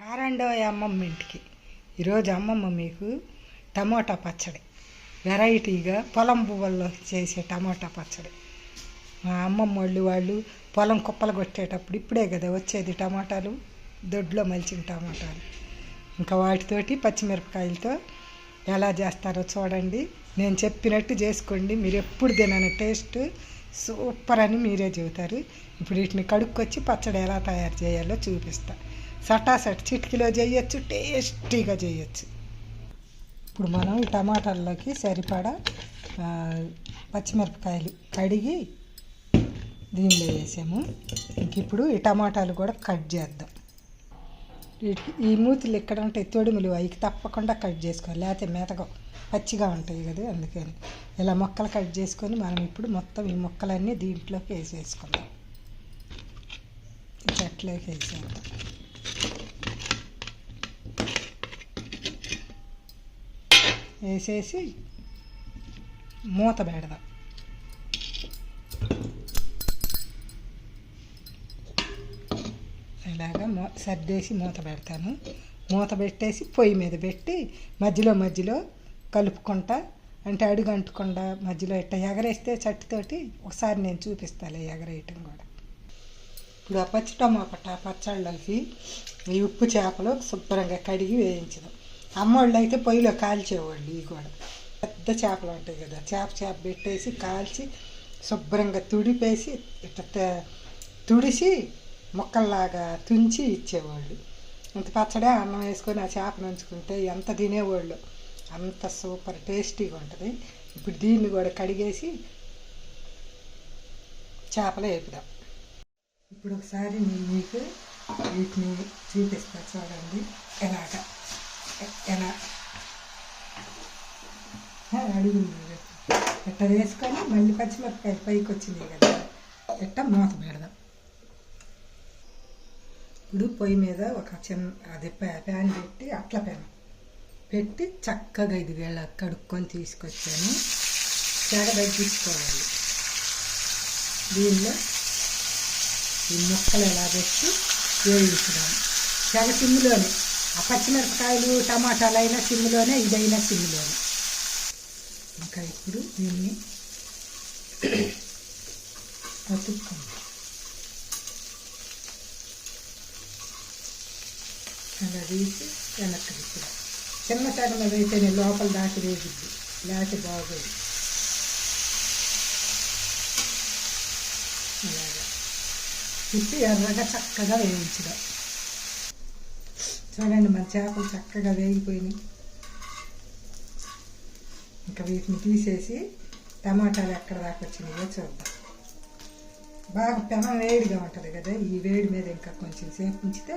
రారండో అమ్మమ్మ ఇంటికి. ఈరోజు అమ్మమ్మ మీకు టమోటా పచ్చడి. వెరైటీగా పొలం పువ్వుల్లో చేసే టమోటా పచ్చడి. మా అమ్మమ్మ వాళ్ళు వాళ్ళు పొలం కుప్పలు కొట్టేటప్పుడు ఇప్పుడే కదా వచ్చేది టమాటాలు. దొడ్లో మలిచిన టమాటాలు. ఇంకా వాటితోటి పచ్చిమిరపకాయలతో ఎలా చేస్తారో చూడండి. నేను చెప్పినట్టు చేసుకోండి. మీరు ఎప్పుడు తినని టేస్ట్ సూపర్ అని మీరే చెబుతారు. ఇప్పుడు వీటిని కడుక్కొచ్చి పచ్చడి ఎలా తయారు చేయాలో చూపిస్తాను సటాసట్ చిటికీలో చేయొచ్చు టేస్టీగా చేయొచ్చు. ఇప్పుడు మనం ఈ టమాటాల్లోకి సరిపడా పచ్చిమిరపకాయలు కడిగి దీనిలో వేసాము. ఇంక ఇప్పుడు ఈ టమాటాలు కూడా కట్ చేద్దాం. ఈ మూతులు ఎక్కడ ఉంటాయి? తొడుములు అవి తప్పకుండా కట్ చేసుకోవాలి. లేకపోతే మెతగా పచ్చిగా ఉంటాయి కదా అందుకని. ఇలా మొక్కలు కట్ చేసుకొని మనం ఇప్పుడు మొత్తం ఈ మొక్కలన్నీ దీంట్లోకి వేసేసుకుందాం. చెట్లోకి వేసేద్దాం. వేసేసి మూత పెడదాం ఇలాగా మూ సర్దేసి మూత పెడతాను. మూత పెట్టేసి పొయ్యి మీద పెట్టి మధ్యలో మధ్యలో కలుపుకుంటా. అంటే అడుగు అంటకుండా మధ్యలో ఇట్ట ఎగరేస్తే చట్టుతోటి ఒకసారి నేను చూపిస్తాను ఎగరేయటం కూడా. ఇప్పుడు ఆ పచ్చి టమాటా పచ్చళ్ళకి ఈ ఉప్పు చేపలు శుభ్రంగా కడిగి వేయించదాం అమ్మోళ్ళు అయితే పొయ్యిలో కాల్చేవాళ్ళు ఇవి కూడా పెద్ద చేపలు ఉంటాయి కదా చేప చేప పెట్టేసి కాల్చి శుభ్రంగా తుడిపేసి ఇట్ట త- తుడిసి ముక్కల్లాగా తుంచి ఇచ్చేవాళ్ళు. ఇంత పచ్చడే అన్నం వేసుకొని ఆ చేపను ఉంచుకుంటే ఎంత తినేవాళ్ళు. అంత సూపర్ టేస్టీగా ఉంటుంది. ఇప్పుడు దీన్ని కూడా కడిగేసి చేపలు వేపుదాం. ఇప్పుడు ఒకసారి నేను మీకు వీటిని చూపిస్తా చూడండి. ఎలా ఎ- ఎలా ఎట్ట వేసుకొని మళ్ళీ పచ్చిమిరపకాయ పైకి వచ్చింది కదా ఎట్ట మూత పెడదాం. ఇప్పుడు పొయ్యి మీద ఒక చిన్న అది ప్యాన్ పెట్టి అట్ల ప్యాన్ పెట్టి చక్కగా ఇది వేళ కడుక్కొని తీసుకొచ్చాను. చెడబడి తీసుకోవాలి దీనిలో ఈ ముక్కలు ఎలా పెట్టి వేయించడం చెడ సిమ్లోనే ఆ పచ్చిమిరపకాయలు టమాటాలు అయినా సిమ్లోనే ఇదైనా సిమ్లోనే. ఇంకా ఇప్పుడు దీన్ని అతుక్కుందాం అలా తీసి వెనక్కి తిప్పడం చిన్న సగం అయితే నేను లోపల దాటి వేసిద్ది. లేకపోతే బాగోదు. అలాగా. తిప్పి ఎర్రగా చక్కగా వేయించడం చూడండి మన చేపలు చక్కగా వేగిపోయినాయి. ఇంకా వీటిని తీసేసి టమాటాలు ఎక్కడ దాకా వచ్చినాయో చూద్దాం. బాగా పెనం వేడిగా ఉంటుంది కదా ఈ వేడి మీద ఇంకా కొంచెం సేపు ఉంచితే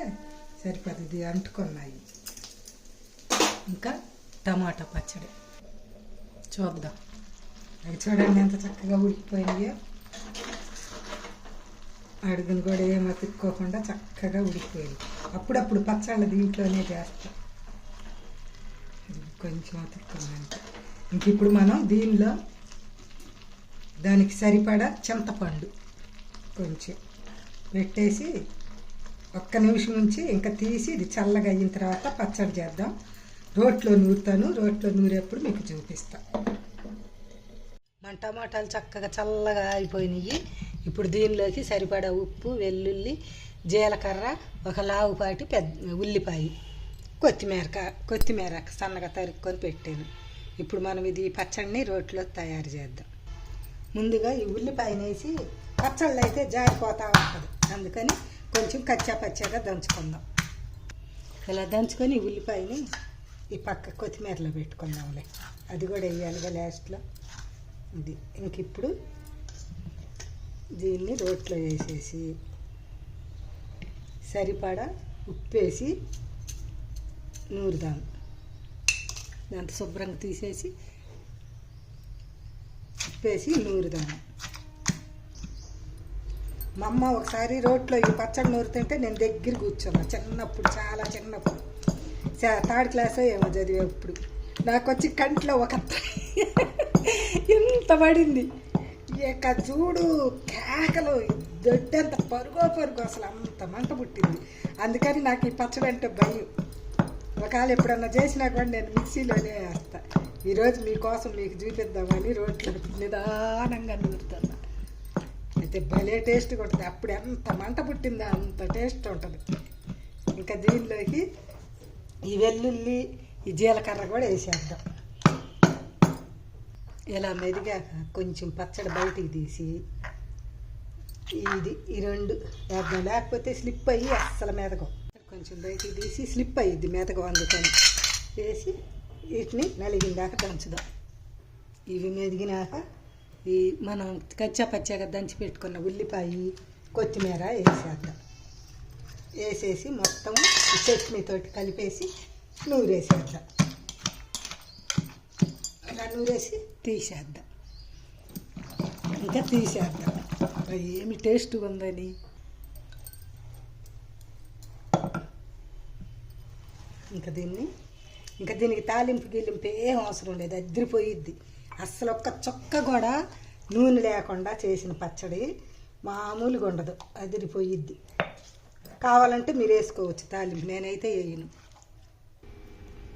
సరిపోతుంది అంటుకున్నాయి. ఇంకా టమాటా పచ్చడి. చూద్దాం. అవి చూడండి ఎంత చక్కగా ఉడికిపోయినాయో. అడుగును కూడా ఏం అతుక్కోకుండా చక్కగా ఉడికిపోయింది అప్పుడప్పుడు పచ్చళ్ళ దీంట్లోనే చేస్తాం. కొంచెం అతుక్కుందంటే ఇంక ఇప్పుడు మనం దీనిలో దానికి సరిపడా చింతపండు కొంచెం పెట్టేసి ఒక్క నిమిషం ఉంచి ఇంకా తీసి ఇది చల్లగా అయిన తర్వాత పచ్చడి చేద్దాం. రోట్లో నూరుతాను. రోట్లో నూరేప్పుడు మీకు చూపిస్తా. మన టమాటాలు చక్కగా చల్లగా అయిపోయినాయి. ఇప్పుడు దీనిలోకి సరిపడా ఉప్పు వెల్లుల్లి జీలకర్ర ఒక లావుపాటి పెద్ద ఉల్లిపాయ కొత్తిమీర కొత్తిమీర సన్నగా తరుక్కొని పెట్టాను. ఇప్పుడు మనం ఇది పచ్చడిని రోట్లో తయారు చేద్దాం. ముందుగా ఈ ఉల్లిపాయను వేసి పచ్చళ్ళు అయితే జారిపోతూ ఉంటుంది. అందుకని కొంచెం కచ్చా పచ్చగా దంచుకుందాం. ఇలా దంచుకొని ఉల్లిపాయని ఈ పక్క కొత్తిమీరలో పెట్టుకుందాంలే. అది కూడా వేయాలిగా లాస్ట్లో. ఇది ఇంక ఇప్పుడు దీన్ని రోట్లో వేసేసి సరిపడా ఉప్పు వేసి దాంత శుభ్రంగా తీసేసి ఉప్పేసి నూరుదాము. మా అమ్మ ఒకసారి రోట్లో ఈ పచ్చడి నూరుతుంటే నేను దగ్గర కూర్చున్నా. చిన్నప్పుడు చాలా చిన్నప్పుడు. చా- థర్డ్ క్లాస్ ఏమో చదివేప్పుడు. నాకు వచ్చి కంట్లో ఒక ఎంత పడింది. ఇక చూడు కేకలు దొడ్డంత పరుగో పరుగు. అసలు అంత మంట పుట్టింది. అందుకని నాకు ఈ పచ్చడి అంటే భయం. ఒకవేళ ఎప్పుడన్నా చేసినా కూడా నేను మిక్సీలోనే వేస్తా. ఈరోజు మీకోసం మీకు చూపిద్దామని రోట్లో నిదానంగా నూరుతున్నా. అయితే భలే టేస్ట్గా ఉంటుంది అప్పుడు ఎంత మంట పుట్టిందో అంత టేస్ట్ ఉంటుంది. ఇంకా దీనిలోకి ఈ వెల్లుల్లి ఈ జీలకర్ర కూడా వేసేద్దాం. ఇలా మెదిగాక కొంచెం పచ్చడి బయటికి తీసి ఇది ఈ రెండు వేద్దాం. లేకపోతే స్లిప్ అయ్యి అస్సలు మీదకు కొంచెం బయటికి తీసి స్లిప్ అయ్యిద్ది మెదగం వండుకొని వేసి వీటిని నలిగిందాక దంచుదాం. ఇవి మెదిగినాక ఈ మనం కచ్చా పచ్చాగా దంచి పెట్టుకున్న ఉల్లిపాయ కొత్తిమీర వేసేద్దాం. వేసేసి మొత్తం చట్నీతోటి కలిపేసి నూరేసేద్దాం. అలా నూరేసి తీసేద్దాం. ఇంకా తీసేద్దాం. ఏమి టేస్ట్గా ఉందని. ఇంకా దీన్ని. ఇంకా దీనికి తాలింపు గిలింపు ఏం అవసరం లేదు అద్దరిపోయిద్ది. అస్సలు ఒక్క చొక్క కూడా నూనె లేకుండా చేసిన పచ్చడి మామూలుగా ఉండదు అదిరిపోయిద్ది కావాలంటే మీరు వేసుకోవచ్చు తాలింపు నేనైతే వేయను.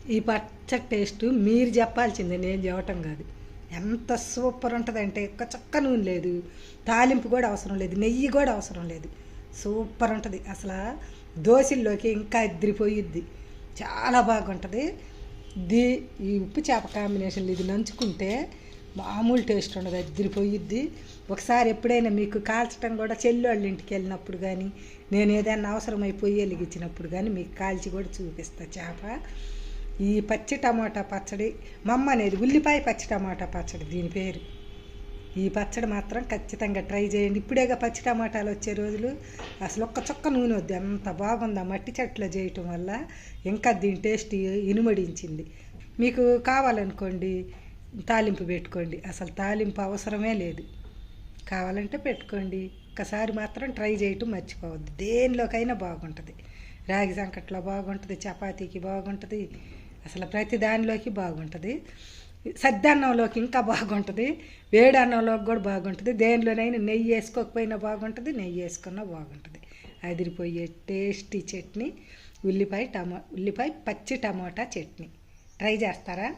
ఈ పచ్చడి టేస్ట్ మీరు చెప్పాల్సిందే నేను చెప్పటం కాదు. ఎంత సూపర్ ఉంటుందంటే ఒక్క చక్క నూనె లేదు తాలింపు కూడా అవసరం లేదు నెయ్యి కూడా అవసరం లేదు. సూపర్ ఉంటుంది. అసలు దోశల్లోకి ఇంకా ఎదిరిపోయిద్ది చాలా బాగుంటుంది. దీ ఈ ఉప్పు చేప కాంబినేషన్లు ఇది నంచుకుంటే మామూలు టేస్ట్ ఉండదు ఎదిరిపోయిద్ది. ఒకసారి ఎప్పుడైనా మీకు కాల్చడం కూడా చెల్లోళ్ళ ఇంటికి వెళ్ళినప్పుడు కానీ నేను ఏదైనా అవసరమై పొయ్యి వెలిగించినప్పుడు కానీ మీకు కాల్చి కూడా చూపిస్తా చేప. ఈ పచ్చి టమాటా పచ్చడి మమ్మ అనేది ఉల్లిపాయ పచ్చి టమాటా పచ్చడి దీని పేరు. ఈ పచ్చడి మాత్రం ఖచ్చితంగా ట్రై చేయండి. ఇప్పుడేగా పచ్చి టమాటాలు వచ్చే రోజులు అసలు ఒక్క చొక్క నూనె వద్దు. ఎంత బాగుంది ఆ మట్టి చెట్లో చేయటం వల్ల. ఇంకా దీని టేస్ట్ ఇనుమడించింది. మీకు కావాలనుకోండి తాలింపు పెట్టుకోండి. అసలు తాలింపు అవసరమే లేదు. కావాలంటే పెట్టుకోండి. ఒకసారి మాత్రం ట్రై చేయటం మర్చిపోవద్దు. దేనిలోకైనా బాగుంటుంది. రాగి సంకట్లో బాగుంటుంది. చపాతీకి బాగుంటుంది. అసలు ప్రతి దానిలోకి బాగుంటుంది. సద్దన్నంలోకి ఇంకా బాగుంటుంది వేడి అన్నంలోకి కూడా బాగుంటుంది దేనిలోనైనా నెయ్యి వేసుకోకపోయినా బాగుంటుంది నెయ్యి వేసుకున్నా బాగుంటుంది. అదిరిపోయే టేస్టీ చట్నీ ఉల్లిపాయ టమా ఉల్లిపాయ పచ్చి టమాటా చట్నీ. ట్రై చేస్తారా?